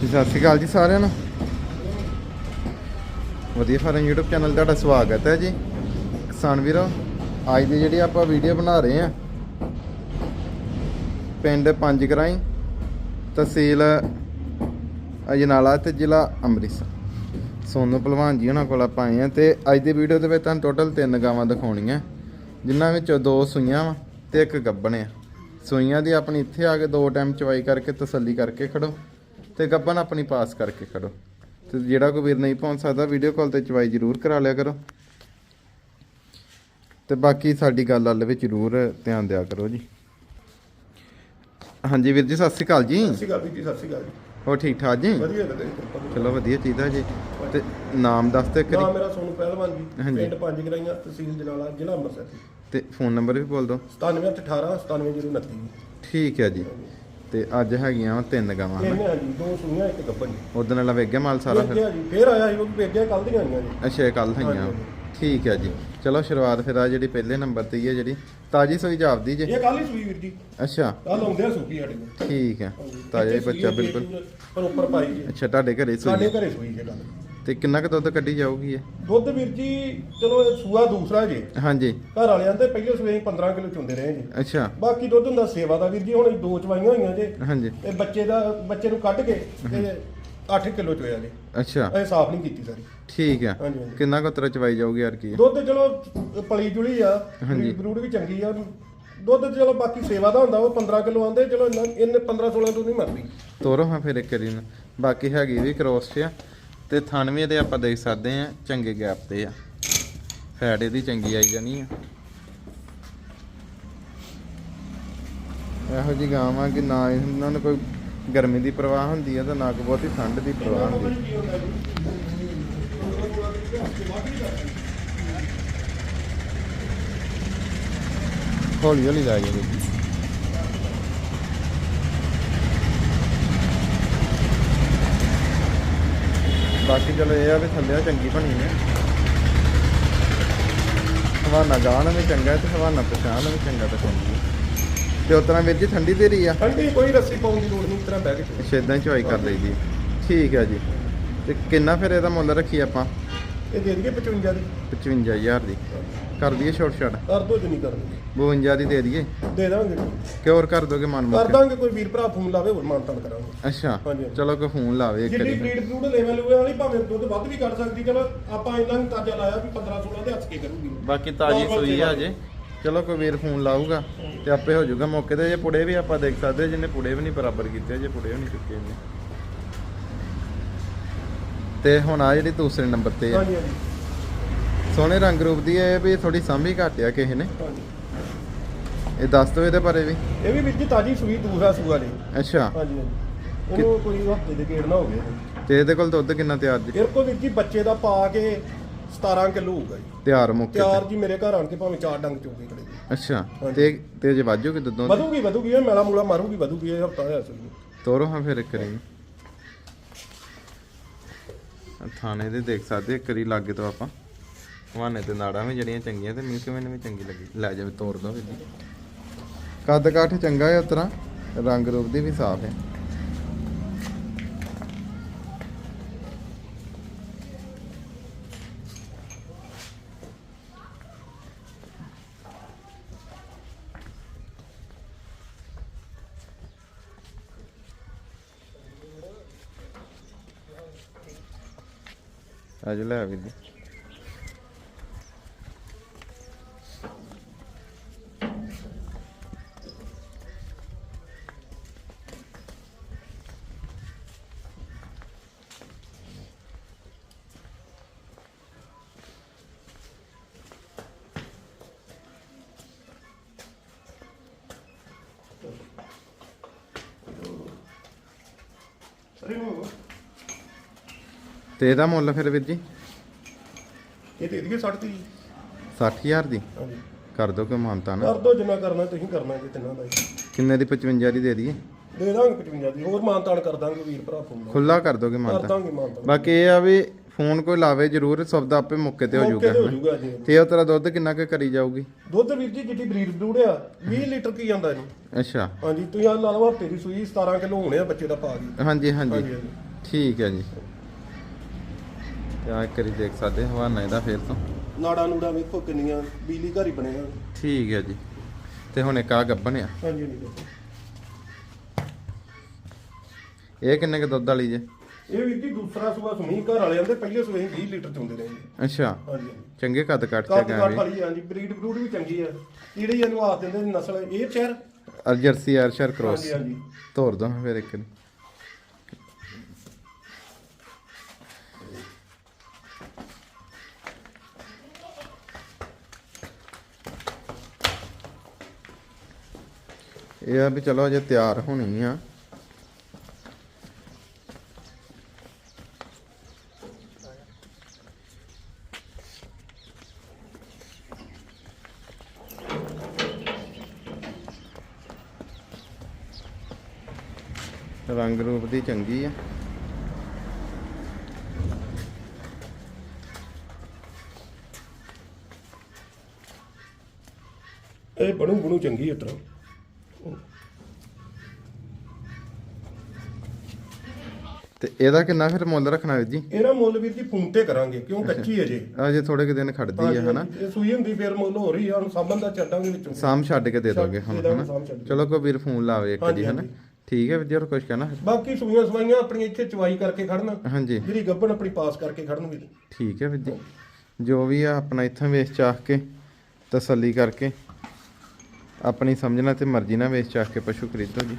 ਜੀ, ਸਤਿ ਸ਼੍ਰੀ ਅਕਾਲ ਜੀ ਸਾਰਿਆਂ ਨੂੰ। ਵਧੀਆ ਫਾਰਮ YouTube ਚੈਨਲ ਤੁਹਾਡਾ ਸਵਾਗਤ ਹੈ ਜੀ। ਕਿਸਾਨ ਵੀਰੋ ਅੱਜ ਦੀ ਜਿਹੜੀ ਆਪਾਂ ਵੀਡੀਓ ਬਣਾ ਰਹੇ ਆ ਪਿੰਡ ਪੰਜ ਗਰਾਈ ਤਹਿਸੀਲ ਅਜਨਾਲਾ ਤੇ ਜ਼ਿਲ੍ਹਾ ਅੰਮ੍ਰਿਤਸਰ। ਸੋਨੂ ਪਹਿਲਵਾਨ ਜੀ ਉਹਨਾਂ ਕੋਲ ਆਪਾਂ ਆਏ ਆ ਤੇ ਅੱਜ ਦੀ ਵੀਡੀਓ ਦੇ ਵਿੱਚ ਤੁਹਾਨੂੰ ਟੋਟਲ ਤਿੰਨ ਗਾਵਾਂ ਦਿਖਾਉਣੀਆਂ। ਜਿਨ੍ਹਾਂ ਵਿੱਚੋਂ ਦੋ ਸੂਈਆਂ ਵਾ ਤੇ ਇੱਕ ਗੱਬਣ ਆ। ਸੂਈਆਂ ਦੀ ਆਪਣੀ ਇੱਥੇ ਆ ਕੇ ਦੋ ਟਾਈਮ ਚਵਾਈ ਕਰਕੇ ਤਸੱਲੀ ਕਰਕੇ ਖੜੋ। ਤੇ ਗੱਬਨ ਆਪਣੀ ਪਾਸ ਕਰਕੇ ਖੜੋ ਤੇ ਜਿਹੜਾ ਕੋਈ ਵੀਰ ਨਹੀਂ ਪਹੁੰਚ ਸਕਦਾ ਵੀਡੀਓ ਕਾਲ ਤੇ ਚਵਾਈ ਜ਼ਰੂਰ ਕਰਾ ਲਿਆ ਕਰੋ। ਤੇ ਬਾਕੀ ਸਾਡੀ ਗੱਲ ਵੱਲ ਵੀ ਜ਼ਰੂਰ ਧਿਆਨ ਦਿਆ ਕਰੋ ਜੀ। ਹਾਂਜੀ ਵੀਰ ਜੀ ਸਤਿ ਸ਼੍ਰੀ ਅਕਾਲ ਜੀ। ਸਤਿ ਸ਼੍ਰੀ ਅਕਾਲ ਵੀਰ ਜੀ ਸਤਿ ਸ਼੍ਰੀ ਅਕਾਲ ਜੀ। ਹੋਰ ਠੀਕ ਠਾਕ ਜੀ? ਵਧੀਆ ਵਧੀਆ। ਚਲੋ ਵਧੀਆ ਚਾਹੀਦਾ ਜੀ। ਤੇ ਨਾਮ ਦੱਸ ਤੇ ਨਾਮ ਕਰੀ ਮੇਰਾ ਸੋਨੂ ਪਹਿਲਵਾਨ ਜੀ। ਪਿੰਡ ਪੰਜ ਗਰਾਈਆਂ ਤਹਿਸੀਲ ਜਨਾਲਾ ਜ਼ਿਲ੍ਹਾ ਅੰਮ੍ਰਿਤਸਰ। ਤੇ ਫੋਨ ਨੰਬਰ ਵੀ ਬੋਲ ਦਿਓ। 9718 97029 ਜੀ ਠੀਕ ਹੈ ਜੀ। ਤੇ ਅੱਜ ਹੈਗੀਆਂ ਵਾਂ ਤਿੰਨ ਗਾਵਾਂ। ਜੀ ਦੋ ਸੁਣੀਆਂ ਇੱਕ ਜੀ ਉਦੋਂ ਨਾਲ ਵੇਖ ਗਿਆ ਮਾਲ ਸਾਰਾ ਫਿਰ? ਭੇਜਿਆ ਜੀ ਫੇਰ ਆਇਆ ਸੀ ਉਹ ਭੇਜਿਆ ਕੱਲ ਦੀਆਂ ਆਈਆਂ ਜੀ। ਅੱਛਾ ਕੱਲ ਹੈਗੀਆਂ। ਠੀਕ ਹੈ ਜੀ। ਚਲੋ ਸ਼ੁਰੂਆਤ ਫਿਰ ਆ ਜਿਹੜੀ ਪਹਿਲੇ ਨੰਬਰ ਤੇ ਹੀ ਹੈ ਜਿਹੜੀ। ਤਾਜੀ ਸੋਈ ਜਾਪਦੀ ਜੇ। ਇਹ ਕੱਲ ਹੀ ਸੂਈ ਵੀਰ ਜੀ। ਅੱਛਾ। ਕੱਲ ਆਉਂਦੇ ਆ ਸਾਡੇ ਕੋਲ। ਠੀਕ ਹੈ। ਤਾਜ਼ਾ ਹੀ ਬੱਚਾ ਸੂਈ ਬਿਲਕੁਲ। ਪਰ ਉੱਪਰ ਪਾਈ ਜੀ। ਅੱਛਾ ਤੁਹਾਡੇ ਘਰੇ ਸਾਡੇ ਸੋਈ ਘਰੇ ਸੂਈ ਜੇ ਗੱਲ ਤੇ ਕਿੰਨਾ ਕੁ ਦੁੱਧ ਕੱਢੀ ਜਾਊਗੀ ਇਹ? ਦੁੱਧ ਵੀਰ ਜੀ ਚਲੋ ਇਹ ਸੂਆ ਦੂਸਰਾ ਜੀ। ਹਾਂਜੀ। ਘਰ ਵਾਲਿਆਂ ਦੇ ਪਹਿਲੇ ਸੂਏ ਅਸੀਂ 15 ਕਿਲੋ ਚੁੰਦੇ ਰਹੇ ਜੀ। ਅੱਛਾ। ਬਾਕੀ ਦੁੱਧ ਹੁੰਦਾ ਸੇਵਾ ਦਾ ਵੀਰ ਜੀ ਹੁਣ ਦੋ ਚਵਾਈਆਂ ਹੋਈਆਂ ਜੇ। ਹਾਂਜੀ। ਇਹ ਬੱਚੇ ਦਾ ਬੱਚੇ ਨੂੰ ਕੱਢ ਕੇ ਤੇ 8 ਕਿਲੋ ਚੋਇਆ ਜੀ। ਅੱਛਾ। ਇਹ ਸਾਫ਼ ਨਹੀਂ ਕੀਤੀ ਸਾਰੀ। ਠੀਕ ਹਾਂਜੀ, ਹਾਂਜੀ। ਕਿੰਨਾ ਕੁ ਤਰ ਚਵਾਈ ਜਾਊਗੀ ਯਾਰ ਕੀ? ਦੁੱਧ ਚਲੋ ਪਲੀ ਜੁਲੀ ਆ। ਹਾਂਜੀ। ਬਰੂਡ ਵੀ ਚੰਗੀ ਆ। ਦੁੱਧ ਚਲੋ ਬਾਕੀ ਸੇਵਾ ਦਾ ਹੁੰਦਾ ਉਹ 15 ਕਿਲੋ ਆਂਦੇ ਚਲੋ ਇੰਨਾ ਇਹਨੇ 15 16 ਤੋਂ ਨਹੀਂ ਮਰਦੀ। ਤੋਰੋ ਹਾਂ ਫਿਰ ਇੱਕ ਵਾਰੀ ਨੂੰ ਬਾਕੀ ਹੈਗੀ ਵੀ ਕ੍ਰੋਸ 'ਚ ਆ। ਤੇ ਥਣ ਵੀ ਇਹਦੇ ਆਪਾਂ ਦੇਖ ਸਕਦੇ ਆ ਚੰਗੇ ਗੈਪ ਤੇ ਆ। ਫੈਟ ਇਹਦੀ ਚੰਗੀ ਆਈ ਜਾਣੀ ਆ। ਇਹੋ ਜੀ ਗਾਂ ਆ ਕਿ ਨਾ ਇਹਨਾਂ ਨੂੰ ਕੋਈ ਗਰਮੀ ਦੀ ਪਰਵਾਹ ਹੁੰਦੀ ਹੈ ਤਾਂ ਨਾ ਕੋਈ ਬਹੁਤੀ ਠੰਡ ਦੀ ਪਰਵਾਹ ਹੁੰਦੀ। ਹੌਲੀ ਹੌਲੀ ਲੈ ਜਾਓ। ਜੀ ਬਾਕੀ ਚਲੋ ਇਹ ਆ ਵੀ ਥੱਲੇ ਚੰਗੀ ਬਣੀ ਨੇ। ਹਵਾਨਾ ਗਾਣ ਵੀ ਚੰਗਾ ਤੇ ਹਵਾਨਾ ਪਛਾਣ ਵੀ ਚੰਗਾ ਤੇ ਚੰਗੀ। ਤੇ ਉਤਰਾ ਵੀਰ ਜੀ ਠੰਡੀ ਦੇ ਰਹੀ ਆ? ਠੰਡੀ ਕੋਈ ਰੱਸੀ ਪਾਉਣ ਦੀ ਲੋੜ ਨਹੀਂ ਕੇ। ਚਲੋ। ਅੱਛਾ ਇਦਾਂ ਹੀ ਚੁਆਈ ਕਰ ਲਈਦੀ ਠੀਕ ਹੈ ਜੀ। ਤੇ ਕਿੰਨਾ ਫਿਰ ਇਹਦਾ ਮੁੱਲ ਰੱਖੀ ਆਪਾਂ? ਇਹ ਦੇ ਦਈਏ 55 ਦੀ। 55000 ਦੀ। ਕਰ ਦਈਏ ਛੋਟ ਛਾਟ। ਕਰ ਦੋ ਜੀ ਨਹੀਂ ਕਰਨੀ 52 ਦੀ ਦੇ ਦਈਏ। ਦੇ ਦਾਂਗੇ। ਕਿਉਰ ਕਰ ਦੋਗੇ ਮਨ ਕਰ ਮੁੱਕ ਦਾਂਗੇ ਕੋਈ ਵੀਰ ਭਰਾ ਫੋਨ ਲਾਵੇ ਹੋਰ ਮਾਨਤਾਨ ਕਰਾਂਗੇ। ਅੱਛਾ। ਹਾਂਜੀ, ਹਾਂਜੀ। ਚਲੋ ਕੋਈ ਫੋਨ ਲਾਵੇ ਇੱਕ ਜਿੱਡੀ ਵਾਰੀ ਬਰੀਡ ਫਰੂਟ ਲੈਵਲ ਵਾਲੀ ਭਾਵੇਂ ਦੁੱਧ ਵੱਧ ਵੀ ਕੱਢ ਸਕਦੀ ਚਲੋ ਆਪਾਂ ਇੰਨਾ ਹੀ ਤਾਜ਼ਾ ਲਾਇਆ ਵੀ 15 16 ਦੇ ਹੱਸ ਕੇ ਕਰੂਗੀ। ਬਾਕੀ ਤਾਜੀ Normal ਸੂਈ ਆ ਸੇਵਾ। ਜੇ। ਚਲੋ ਕੋਈ ਵੀਰ ਫੋਨ ਲਾਊਗਾ ਤੇ ਆਪੇ ਹੋ ਜਾਊਗਾ ਮੌਕੇ ਤੇ। ਜੇ ਪੁੜੇ ਵੀ ਆਪਾਂ ਦੇਖ ਸਕਦੇ ਜਿਹਨੇ ਪੁੜੇ ਵੀ ਨਹੀਂ ਬਰਾਬਰ ਕੀਤੇ ਜੇ ਪੁੜੇ ਵੀ ਨਹੀਂ ਚੁੱਕੇ ਇਹਨੇ ਤੇ ਹੁਣ ਆ ਜਿਹੜੀ ਦੂਸਰੇ ਨੰਬਰ ਤੇ ਆ। ਹਾਂਜੀ ਹਾਂਜੀ। ਸੋਹਣੇ ਰੰਗ ਰੂਪ ਦੀ ਇਹ ਵੀ ਥੋੜੀ ਸਾਂਭੀ ਘੱਟ ਆ ਕਿਸੇ ਨੇ। ਹਾਂਜੀ। ਇਹ ਦੱਸ ਦਿਓ ਇਹਦੇ ਬਾਰੇ ਵੀ। ਇਹ ਵੀ ਵੀਰ ਜੀ ਤਾਜੀ ਸੂਈ ਦੂਸਰਾ ਸੂਆ ਲਈ ਅੱਛਾ। ਹਾਂਜੀ ਹਾਂਜੀ। ਕੋਈ ਹਫ਼ਤੇ ਦੇ ਗੇੜ ਨਾ ਹੋ ਗਏ ਤੇ ਇਹਦੇ ਕੋਲ ਦੁੱਧ ਕਿੰਨਾ ਤਿਆਰ ਜੀ? ਇਹ ਕੋ ਵੀਰ ਜੀ ਬੱਚੇ ਦਾ ਪਾ ਕੇ 17 ਕਿਲੋ ਹੋਊਗਾ ਜੀ। ਤਿਆਰ ਮੁੱਕੇ ਤਿਆਰ ਜੀ ਮੇਰੇ ਘਰ ਆਣ ਕੇ ਭਾਵੇਂ ਚਾਰ ਡੰਗ ਚੋਗੇ ਖੜੇ ਜੀ। ਅੱਛਾ। ਤੇ ਤੇ ਜੇ ਵਾਜੂਗੀ ਦੁੱਧੋਂ? ਵਧੂਗੀ ਵਧੂਗੀ। ਇਹ ਮੈਲਾ ਮੂਲਾ ਮਾਰੂਗੀ ਵਧੂਗੀ। ਇਹ ਹਫਤਾ ਹੋਇਆ ਸੂਈ ਤੋਰੋ ਹਾਂ ਫਿਰ ਆਹ ਥਾਣੇ ਦੇ ਦੇਖ ਸਕਦੇ ਇੱਕ ਵਾਰੀ ਲਾਗੇ ਤੋਂ ਆਪਾਂ। ਹਵਾਨੇ ਤੇ ਨਾੜਾਂ ਵੀ ਜਿਹੜੀਆਂ ਚੰਗੀਆਂ ਤੇ ਮਿਲਕ ਮੈਨੂੰ ਵੀ ਚੰਗੀ ਲੱਗੀ। ਲੈ ਜਾਵੇ ਤੋੜ ਦੋ ਵੀ। ਕੱਦ ਕਾਠ ਚੰਗਾ ਹੈ ਉਤਰਾ ਰੰਗ ਰੂਪ ਦੀ ਵੀ ਸਾਫ਼ ਹੈ। ਅੱਜ ਲੈ ਵੀ ਦੀ ਸਰੀ ਤੇ ਇਹਦਾ ਮੁੱਲ ਫਿਰ ਵੀਰ ਜੀ? ਇਹ ਦੇ ਦਈਏ 60 ਦੀ 60000 ਦੀ? ਹਾਂਜੀ। ਕਰ ਦੋ ਕੋਈ ਮਾਨਤਾ ਨਾ। ਕਰ ਦੋ ਜਿੰਨਾ ਕਰਨਾ ਤੁਸੀਂ ਕਰਨਾ ਜੀ ਤਿੰਨਾਂ ਦਾ ਹੀ। ਕਿੰਨੇ ਦੀ? 55 ਦੀ ਦੇ ਦਈਏ। ਦੇ ਦਾਂਗੇ 55 ਦੀ ਹੋਰ ਮਾਨਤਾਨ ਕਰ ਦਾਂਗੇ ਵੀਰ ਭਰਾ ਫੋਨ ਖੁੱਲਾ ਕਰ ਦੋਗੇ ਕਰ ਮਾਨਤਾ। ਦਾਂਗੇ ਮਾਨਤਾਨ ਬਾਕੀ ਇਹ ਆ ਵੀ ਫੋਨ ਕੋਈ ਲਾਵੇ ਜ਼ਰੂਰ ਸਬਦਾ ਆਪੇ ਮੌਕੇ ਤੇ ਹੋ ਜਾਊਗਾ ਤੇ ਹੋ। ਜਾਊਗਾ ਜੀ। ਤੇ ਉਹ ਤੇਰਾ ਦੁੱਧ ਕਿੰਨਾ ਕੁ ਕਰੀ ਜਾਊਗੀ? ਦੁੱਧ ਵੀਰ ਜੀ ਜਿੱਡੀ ਬਰੀਡ ਦੂੜਿਆ 20 ਲੀਟਰ ਕੀ ਜਾਂਦਾ ਇਹਨੂੰ ਅੱਛਾ। ਹਾਂਜੀ ਤੁਸੀਂ ਆ ਲਾ ਲਓ ਹਫ਼ਤੇ ਦੀ ਸੂਈ 17 ਕਿਲੋ ਹੋਣੇ ਆ ਬੱਚੇ ਦਾ ਪਾ ਗਈ ਹਾਂਜੀ ਹਾਂਜੀ। ਠੀਕ ਹੈ ਜੀ। ਤੇ ਆ ਕਰੀ ਦੇਖ ਸਕਦੇ ਹਵਾਨਾ ਇਹਦਾ ਫੇਰ ਤੋਂ। ਨਾੜਾ ਨੂੜਾ ਵੇਖੋ ਕਿੰਨੀਆਂ ਬਿਜਲੀ ਘਰ ਹੀ ਬਣੇ ਹਨ ਠੀਕ ਹੈ ਜੀ। ਤੇ ਹੁਣ ਇੱਕ ਆ ਗੱਬਨ ਆ। ਹਾਂਜੀ ਇਹ ਕਿੰਨੇ ਕ ਦੁੱਧ ਵਾਲੀ ਜੇ? ਇਹ ਵੀਰ ਜੀ ਦੂਸਰਾ ਸੂਆ ਸੁਣੀ ਘਰ ਵਾਲਿਆਂ ਦੇ ਪਹਿਲੇ ਸੂਏ 20 ਲੀਟਰ ਚੋਂਦੇ ਰਹੇ ਅੱਛਾ। ਹਾਂਜੀ। ਚੰਗੇ ਕੱਦ ਕੱਟ ਕਾਟ ਕੇ ਕਾਟ ਗਏ ਵਾਲੀ ਹਾਂਜੀ ਬਰੀਡ ਬਰੂਡ ਵੀ ਚੰਗੀ ਆ। ਜਿਹੜੀ ਇਹਨੂੰ ਆਖ ਦਿੰਦੇ ਨਸਲ। ਇਹ ਚੈਰ ਅਰ ਜਰਸੀ ਆਰਸ਼ਰ ਕ੍ਰੋਸ। ਹਾਂਜੀ। ਹਾਂਜੀ ਤੋਰ ਦੋ ਫਿਰ ਇੱਕ ਨੂੰ। ਇਹ ਆ ਵੀ ਚਲੋ ਅਜੇ ਤਿਆਰ ਹੋਣੀ ਆ। ਰੰਗ ਰੂਪ ਦੀ ਚੰਗੀ ਆ। ਇਹ ਬਣੂ ਬਣੂ ਚੰਗੀ ਉਤਰਾ ਤੇ ਇਹਦਾ ਕਿੰਨਾ ਫਿਰ ਮੁੱਲ ਰੱਖਣਾ ਵੀਰ ਜੀ? ਇਹਦਾ ਮੁੱਲ ਵੀਰ ਜੀ ਫੋਨ ਤੇ ਕਰਾਂਗੇ ਕਿਉਂ ਕੱਚੀ ਅਜੇ ਅਜੇ ਥੋੜੇ ਕੁ ਦਿਨ ਖੜਦੀ ਆ ਹਨਾ? ਇਹ ਸੂਈ ਹੁੰਦੀ ਫੇਰ ਮੁੱਲ ਹੋ ਰਹੀ ਆ ਹੁਣ ਸਾਂਭਣ ਦਾ ਛੱਡਾਂਗੇ ਵਿੱਚੋਂ। ਸਾਮ ਛੱਡ ਕੇ ਦੇ ਦੋਗੇ ਹੁਣ ਹਨਾ? ਚਲੋ ਕੋਈ ਵੀਰ ਫੋਨ ਲਾਵੇ ਇੱਕ ਜੀ ਹਨਾ। ਠੀਕ ਹੈ ਵੀਰ ਜੀ ਹੋਰ ਕੁਝ ਕਹਿਣਾ? ਬਾਕੀ ਸੂਈਆਂ ਸਵਾਈਆਂ ਆਪਣੀਆਂ ਇੱਥੇ ਚਵਾਈ ਕਰਕੇ ਖੜਨ ਹਾਂਜੀ। ਜਿਹੜੀ ਗੱਭਣ ਆਪਣੀ ਪਾਸ ਕਰਕੇ ਖੜਨ ਵੀਰ। ਠੀਕ ਹੈ ਵੀਰ ਜੀ। ਜੋ ਵੀ ਆ ਆਪਣਾ ਇੱਥੋਂ ਵੇਚ ਚਾਹ ਕੇ ਤਸੱਲੀ ਕਰਕੇ ਆਪਣੀ ਸਮਝਣਾ ਤੇ ਮਰਜ਼ੀ ਨਾਲ ਵੇਚ ਚਾਹ ਕੇ ਪਸ਼ੂ ਖਰੀਦੋ ਜੀ।